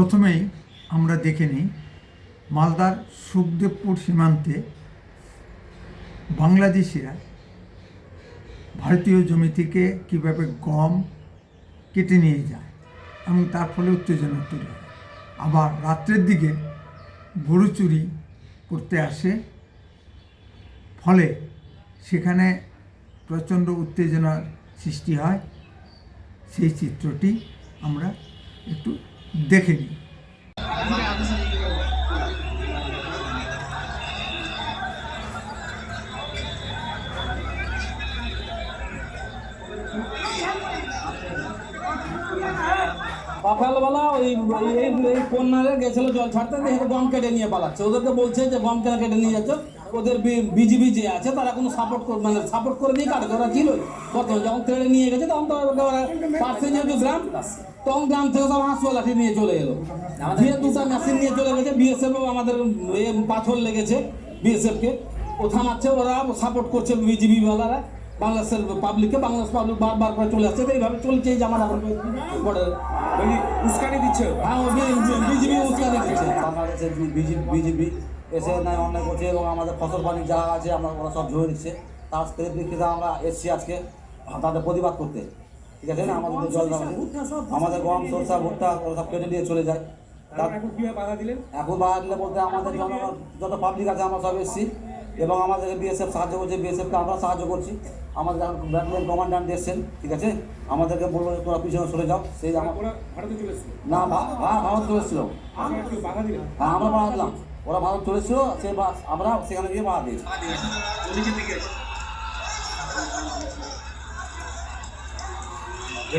প্রথমেই আমরা দেখে নিই মালদার সুখদেবপুর সীমান্তে বাংলাদেশিরা ভারতীয় জমি থেকে কীভাবে গম কেটে নিয়ে যায় এবং তার ফলে উত্তেজনা তৈরি হয়। আবার রাত্রের দিকে গরু চুরি করতে আসে। ফলে সেখানে প্রচণ্ড উত্তেজনার সৃষ্টি হয়। সেই চিত্রটি আমরা একটু দেখে নিই সকালবেলা ওই এই- এই গেছিল জল ছাড়তে দেখে গম কেটে নিয়ে পালাচ্ছে। ওদেরকে বলছে যে গম কেন কেটে নিয়ে যাচ্ছ। ওদের বিজিবি যে আছে, তারা কোনো সাপোর্ট মানে সাপোর্ট করে দিয়ে কাটে ওরা ছিল। প্রথম যখন তেড়ে নিয়ে গেছে, তখন তো পাশে যেহেতু গ্রাম তখন গ্রাম থেকে সব হাঁসুয়া লাঠি নিয়ে চলে এলো। দিয়ে দুটা মেশিন নিয়ে চলে গেছে বিএসএফ আমাদের এ পাথর লেগেছে বিএসএফকে ও থামাচ্ছে ওরা সাপোর্ট করছে বিজিবি ওয়ালারা বাংলাদেশের পাবলিককে বাংলাদেশ পাবলিক বারবার করে চলে আসছে। এইভাবে চলছে এই জামা বর্ডারে। ওই উস্কানি দিচ্ছে হ্যাঁ বিজেপি উস্কানি দিচ্ছে। বাংলাদেশের বিজেপি এসে নাই অন্যায় করছে এবং আমাদের ফসল পানি যা আছে আমরা ওরা সব ধরে দিচ্ছে। তার প্রেক্ষিতে আমরা এসছি আজকে তাদের প্রতিবাদ করতে। ঠিক আছে? না আমাদের জল আমাদের গম সরষা ভুট্টা ওরা সব কেটে দিয়ে চলে যায়। তার এখন বাধা দিলেন? এখন বাধা দিলে বলতে আমাদের জনগণ যত পাবলিক আছে আমরা সব এসছি। এবং আমাদেরকে বিএসএফ সাহায্য করছে বিএসএফকে আমরা সাহায্য করছি। আমাদের ব্যাটালিয়ন কমান্ডান্ট এসছেন ঠিক আছে? আমাদেরকে বলব যে তোরা পিছনে সরে যাও। সেই না ভা- ভা- ভারত চলেছিল হ্যাঁ আমরা বাধা দিলাম। ওরা ভারত চলেছিল সে আমরা সেখানে গিয়ে বাধা দিয়েছি। Uy,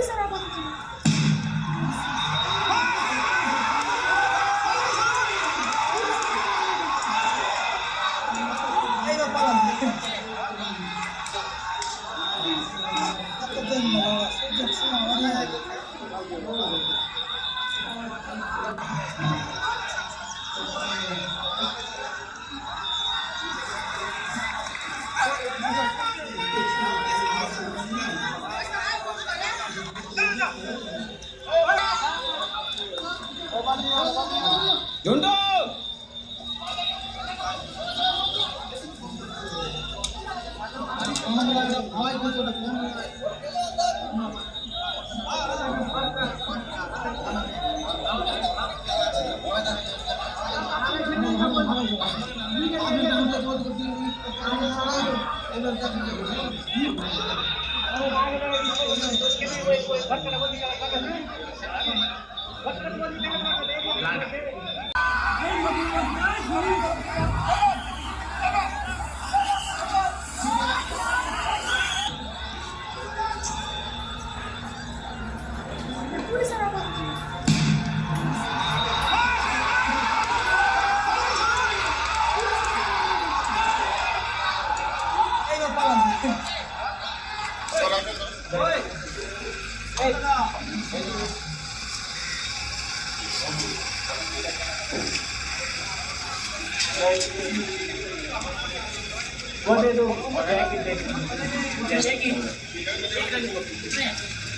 sarap ako. ಅದು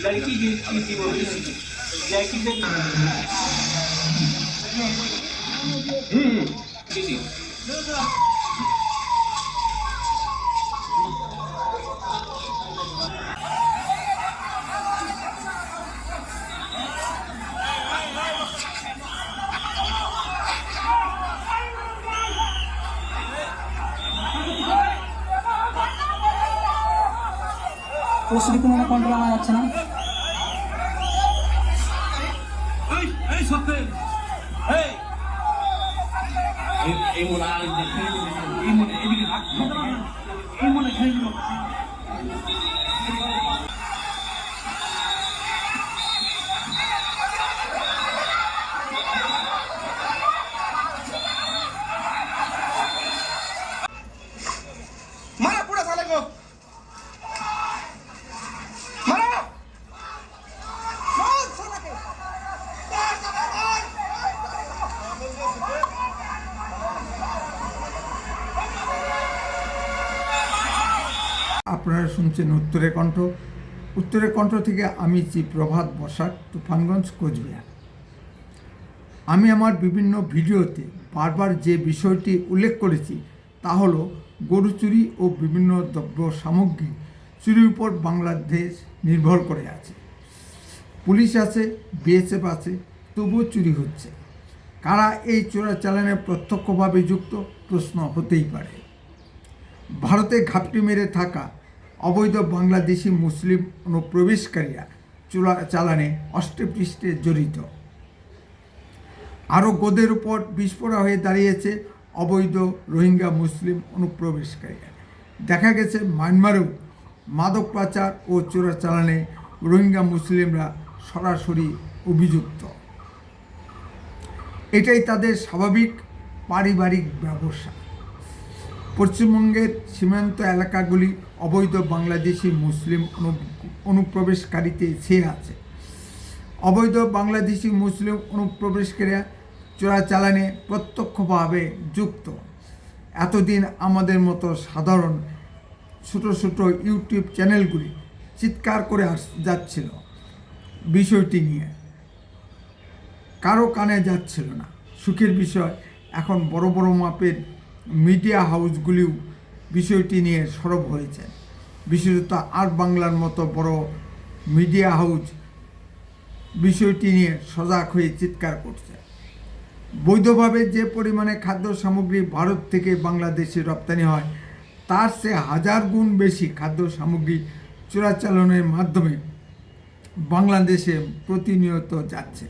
लड़की की की थी वो जैकी से जी जी পরিস্থিতি কোনো কন্ট্রোল আনা যাচ্ছে না এই সত্যি এই এই মোলা এই মনে এদিকে এই মনে খেয়ে দিল মারা পুরা সালে গো আপনারা শুনছেন উত্তরের কণ্ঠ। উত্তরের কণ্ঠ থেকে আমি চি প্রভাত বসাক, তুফানগঞ্জ, কোচবিহার। আমি আমার বিভিন্ন ভিডিওতে বারবার যে বিষয়টি উল্লেখ করেছি, তা হলো গরু চুরি ও বিভিন্ন দ্রব্য সামগ্রী চুরির উপর বাংলাদেশ নির্ভর করে আছে। পুলিশ আছে, বিএসএফ আছে, তবুও চুরি হচ্ছে। কারা এই চোরাচালানে প্রত্যক্ষভাবে যুক্ত, প্রশ্ন হতেই পারে। ভারতে ঘাপটি মেরে থাকা অবৈধ বাংলাদেশি মুসলিম অনুপ্রবেশকারীরা চোরা চালানে অষ্টপৃষ্ঠে জড়িত। আরও গোদের উপর বিস্ফোরা হয়ে দাঁড়িয়েছে অবৈধ রোহিঙ্গা মুসলিম অনুপ্রবেশকারীরা। দেখা গেছে মায়ানমারেও মাদক পাচার ও চোরাচালানে রোহিঙ্গা মুসলিমরা সরাসরি অভিযুক্ত। এটাই তাদের স্বাভাবিক পারিবারিক ব্যবসা। পশ্চিমবঙ্গের সীমান্ত এলাকাগুলি অবৈধ বাংলাদেশি মুসলিম অনু- অনুপ্রবেশকারীতে ছেয়ে আছে। অবৈধ বাংলাদেশি মুসলিম অনুপ্রবেশকারীরা চোরাচালানে প্রত্যক্ষভাবে যুক্ত। এতদিন আমাদের মতো সাধারণ ছোট ছোট ইউটিউব চ্যানেলগুলি চিৎকার করে আস যাচ্ছিল বিষয়টি নিয়ে। কারও কানে যাচ্ছিল না। সুখের বিষয়, এখন বড় বড় মাপের মিডিয়া হাউসগুলিও বিষয়টি নিয়ে সরব হয়েছে বিশেষত আর বাংলার মতো বড় মিডিয়া হাউস বিষয়টি নিয়ে সজাগ হয়ে চিৎকার করছে বৈধভাবে যে পরিমাণে খাদ্য সামগ্রী ভারত থেকে বাংলাদেশে রপ্তানি হয়, তার সে হাজার গুণ বেশি খাদ্য সামগ্রী চোরাচালানের মাধ্যমে বাংলাদেশে প্রতিনিয়ত যাচ্ছে।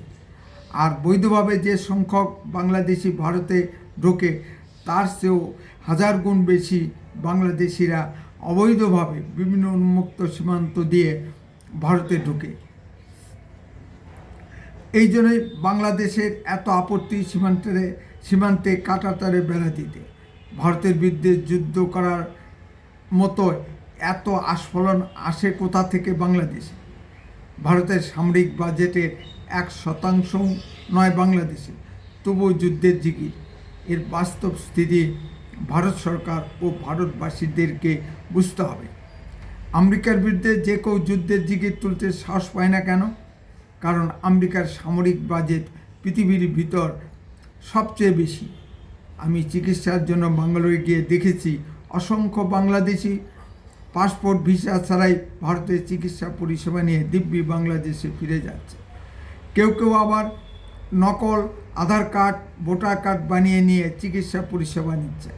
আর বৈধভাবে যে সংখ্যক বাংলাদেশি ভারতে ঢোকে, তার চেয়েও হাজার গুণ বেশি বাংলাদেশিরা অবৈধভাবে বিভিন্ন উন্মুক্ত সীমান্ত দিয়ে ভারতে ঢোকে। এই জন্যই বাংলাদেশের এত আপত্তি সীমান্তে সীমান্তে কাটাতারে বেড়া দিতে। ভারতের বিরুদ্ধে যুদ্ধ করার মতো এত আস্ফলন আসে কোথা থেকে? বাংলাদেশে। ভারতের সামরিক বাজেটের এক শতাংশ নয় বাংলাদেশে। তবুও যুদ্ধের জিকির। এর বাস্তব স্থিতি ভারত সরকার ও ভারতবাসীদেরকে বুঝতে হবে। আমেরিকার বিরুদ্ধে যে কেউ যুদ্ধের দিকে তুলতে সাহস পায় না কেন? কারণ আমেরিকার সামরিক বাজেট পৃথিবীর ভিতর সবচেয়ে বেশি। আমি চিকিৎসার জন্য বাঙ্গালোরে গিয়ে দেখেছি, অসংখ্য বাংলাদেশি পাসপোর্ট, ভিসা ছাড়াই ভারতের চিকিৎসা পরিষেবা নিয়ে দিব্যি বাংলাদেশে ফিরে যাচ্ছে। কেউ কেউ আবার নকল আধার কার্ড, ভোটার কার্ড বানিয়ে নিয়ে চিকিৎসা পরিষেবা নিচ্ছে।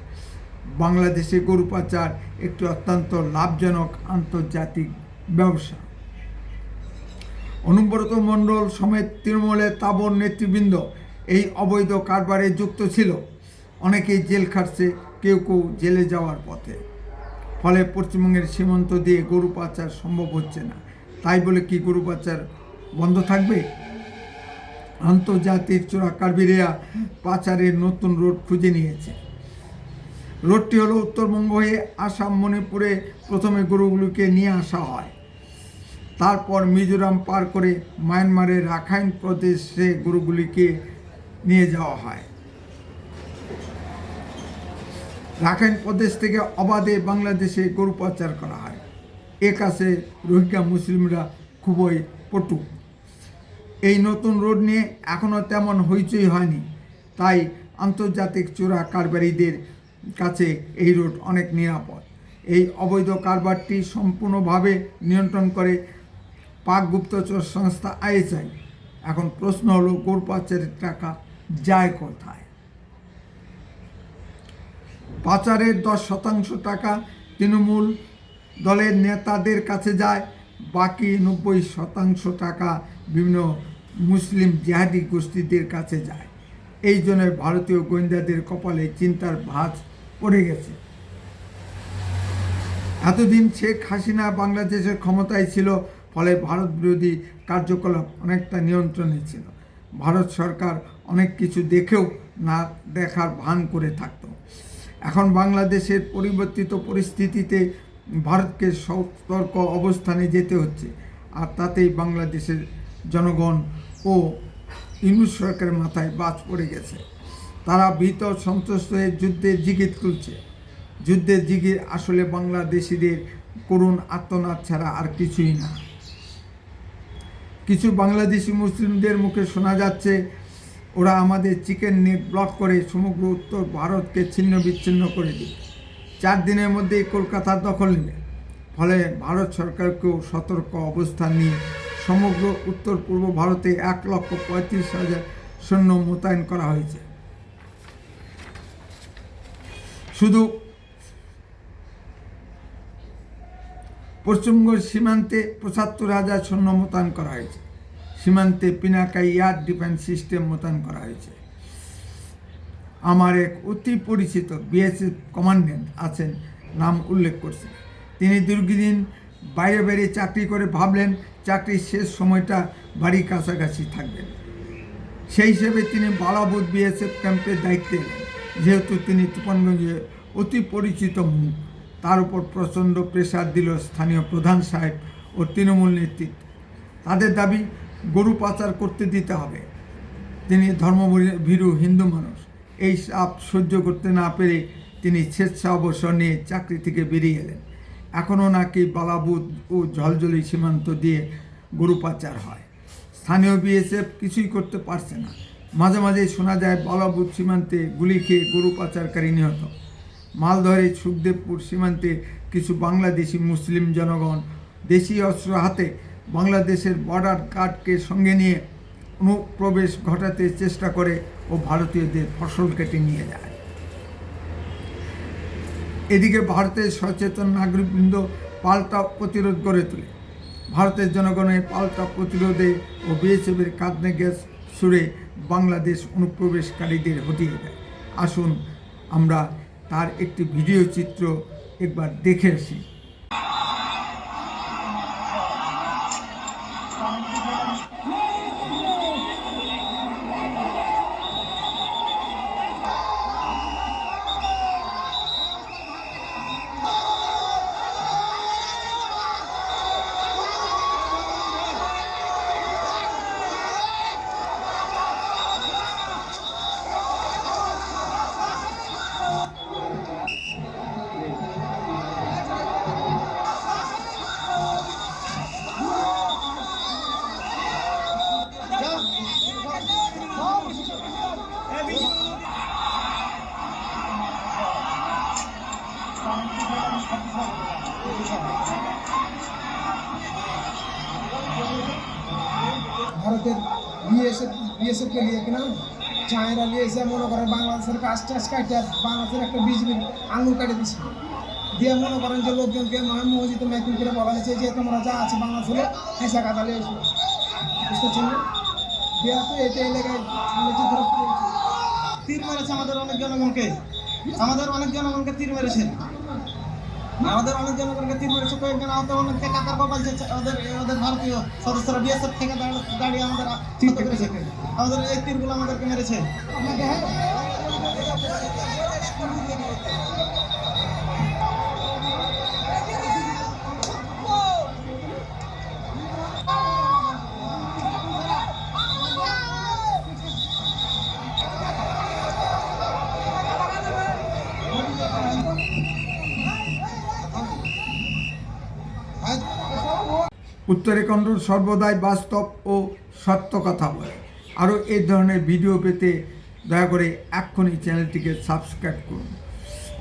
বাংলাদেশে গরু পাচার একটি অত্যন্ত লাভজনক আন্তর্জাতিক ব্যবসা। অনুব্রত মণ্ডল সমেত তৃণমূলের তাবর নেতৃবৃন্দ এই অবৈধ কারবারে যুক্ত ছিল। অনেকেই জেল খাটছে, কেউ কেউ জেলে যাওয়ার পথে। ফলে পশ্চিমবঙ্গের সীমান্ত দিয়ে গরু পাচার সম্ভব হচ্ছে না। তাই বলে কি গরু পাচার বন্ধ থাকবে? আন্তর্জাতিক চোরা কারবিরেরা পাচারের নতুন রোড খুঁজে নিয়েছে। রোডটি হলো উত্তরবঙ্গ হয়ে আসাম, মণিপুরে প্রথমে গরুগুলিকে নিয়ে আসা হয়। তারপর মিজোরাম পার করে মায়ানমারের রাখাইন প্রদেশে গরুগুলিকে নিয়ে যাওয়া হয়। রাখাইন প্রদেশ থেকে অবাধে বাংলাদেশে গরু পাচার করা হয়। এ কাছে রোহিঙ্গা মুসলিমরা খুবই পটু। এই নতুন রোড নিয়ে এখনও তেমন হইচই হয়নি। তাই আন্তর্জাতিক চোরা কারবারিদের কাছে এই রোড অনেক নিরাপদ। এই অবৈধ কারবারটি সম্পূর্ণভাবে নিয়ন্ত্রণ করে পাক গুপ্তচর সংস্থা আইএসআই। এখন প্রশ্ন হলো গোড়পাচারের টাকা যায় কোথায়? পাচারের দশ শতাংশ টাকা তৃণমূল দলের নেতাদের কাছে যায়, বাকি নব্বই শতাংশ টাকা বিভিন্ন মুসলিম জিহাদি গোষ্ঠীদের কাছে যায়। এই জন্য ভারতীয় গোয়েন্দাদের কপালে চিন্তার ভাঁজ পড়ে গেছে। এতদিন শেখ হাসিনা বাংলাদেশের ক্ষমতায় ছিল, ফলে ভারত বিরোধী কার্যকলাপ অনেকটা নিয়ন্ত্রণে ছিল। ভারত সরকার অনেক কিছু দেখেও না দেখার ভান করে থাকত। এখন বাংলাদেশের পরিবর্তিত পরিস্থিতিতে ভারতকে সতর্ক অবস্থানে যেতে হচ্ছে, আর তাতেই বাংলাদেশের জনগণ ও ইংলিশ সরকারের মাথায় বাজ পড়ে গেছে। তারা ভীত, সন্ত্রস্ত হয়ে যুদ্ধের জিগির তুলছে। যুদ্ধের জিগির আসলে বাংলাদেশিদের করুণ আত্মনাদ ছাড়া আর কিছুই না। কিছু বাংলাদেশি মুসলিমদের মুখে শোনা যাচ্ছে, ওরা আমাদের চিকেন নেট ব্লক করে সমগ্র উত্তর ভারতকে ছিন্ন বিচ্ছিন্ন করে দিবে। চার দিনের মধ্যেই কলকাতার দখল নেবে। ফলে ভারত সরকারকেও সতর্ক অবস্থান নিয়ে সমগ্র উত্তর পূর্ব ভারতে এক লক্ষ পঁয়ত্রিশ হাজার সৈন্য মোতায়েন করা হয়েছে। শুধু পশ্চিমবঙ্গ সীমান্তে পঁচাত্তর হাজার সৈন্য মোতায়েন করা হয়েছে। সীমান্তে পিনাকা এয়ার ডিফেন্স সিস্টেম মোতায়েন করা হয়েছে। আমার এক অতি পরিচিত বিএসএফ কমান্ডেন্ট আছেন, নাম উল্লেখ করছেন। তিনি দীর্ঘদিন বাইরে বাইরে চাকরি করে ভাবলেন, চাকরির শেষ সময়টা বাড়ির কাছাকাছি থাকবেন সেই হিসেবে তিনি বালাবুদ বিএসএফ ক্যাম্পের দায়িত্বে এলেন। যেহেতু তিনি তুফানগঞ্জে অতি পরিচিত মুখ, তার উপর প্রচণ্ড প্রেসার দিল স্থানীয় প্রধান সাহেব ও তৃণমূল নেতৃত্ব। তাদের দাবি, গরু পাচার করতে দিতে হবে। তিনি ধর্ম ধর্মভীরু হিন্দু মানুষ। এই চাপ সহ্য করতে না পেরে তিনি স্বেচ্ছা অবসর নিয়ে চাকরি থেকে বেরিয়ে এলেন। এখনও নাকি বালাবুদ ও ঝলঝলি সীমান্ত দিয়ে গরু পাচার হয়। স্থানীয় বিএসএফ কিছুই করতে পারছে না। মাঝে মাঝে শোনা যায় বালাবুদ সীমান্তে গুলি খেয়ে গরু পাচারকারী নিহত। মালদহের সুখদেবপুর সীমান্তে কিছু বাংলাদেশি মুসলিম জনগণ দেশি অস্ত্র হাতে বাংলাদেশের বর্ডার কার্ডকে সঙ্গে নিয়ে অনুপ্রবেশ ঘটাতে চেষ্টা করে ও ভারতীয়দের ফসল কেটে নিয়ে যায়। এদিকে ভারতের সচেতন নাগরিকবৃন্দ পাল্টা প্রতিরোধ গড়ে তোলে। ভারতের জনগণের পাল্টা প্রতিরোধে ও বিএসএফের কাঁদনে গ্যাস সুরে বাংলাদেশ অনুপ্রবেশকারীদের হটিয়ে দেয়। আসুন আমরা তার একটি ভিডিও চিত্র একবার দেখে আসি। বিএসএফকে নিয়ে কিনা? চায়না নিয়ে এসে মনে করেন বাংলাদেশের কাজ টাজ কাটে বাংলাদেশের একটা বিজেপির আঙুল কেটে দিচ্ছে দিয়ে মনে করেন যে লোকজনকে মসজিদে ম্যাকিং করে বলা হয়েছে যে তোমরা যা আছে বাংলাদেশে হেসা কাদালে এসো। বুঝতে দেওয়া তো এটা এলাকায় ধরো তীর মেরেছে আমাদের অনেক জনগণকে। আমাদের অনেক জনগণকে তীর মেরেছে। আমাদের অনেক জনগণকে তীর মেরেছে কয়েকজন আমাদের অনেককে কাতার কপাল যে ওদের ওদের ভারতীয় সদস্যরা বিএসএফ থেকে দাঁড়- দাঁড়িয়ে আমাদের চিন্তা করেছে। আমাদের এই তীরগুলো আমাদেরকে মেরেছে। উত্তরাখণ্ড সর্বদাই বাস্তব ও সত্য কথা বলে। আরও এই ধরনের ভিডিও পেতে দয়া করে এক্ষুনি চ্যানেলটিকে সাবস্ক্রাইব করুন।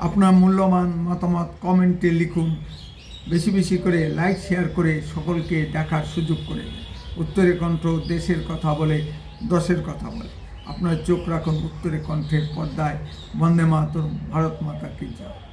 আপনার মূল্যবান মতামত কমেন্টে লিখুন। বেশি বেশি করে লাইক, শেয়ার করে সকলকে দেখার সুযোগ করে উত্তরে কণ্ঠ দেশের কথা বলে, দশের কথা বলে। আপনার চোখ রাখুন উত্তরে কণ্ঠের পর্দায়। বন্দে মাতরম, ভারত মাতা কি জয়।